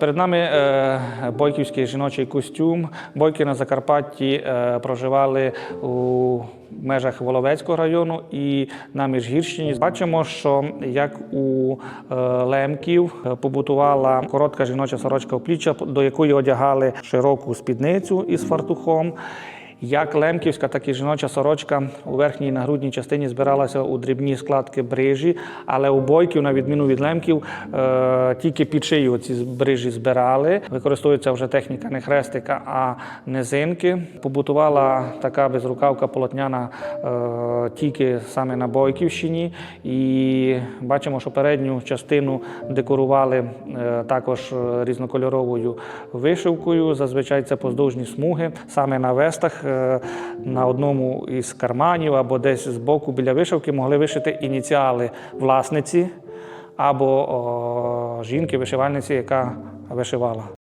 Перед нами е, бойківський жіночий костюм. Бойки на Закарпатті е, проживали у межах Воловецького району і на Міжгірщині. Бачимо, що як у е, лемків побутувала коротка жіноча сорочка опліччя, до якої одягали широку спідницю із фартухом. Як лемківська, так і жіноча сорочка у верхній нагрудній частині збиралася у дрібні складки брижі, але у бойків, на відміну від лемків, е, тільки під шию ці брижі збирали. Використовується вже техніка не хрестика, а низинки. Побутувала така безрукавка полотняна е, тільки саме на Бойківщині. І бачимо, що передню частину декорували е, також різнокольоровою вишивкою. Зазвичай це поздовжні смуги. Саме на вестах на одному із карманів або десь з боку біля вишивки могли вишити ініціали власниці або жінки-вишивальниці, яка вишивала.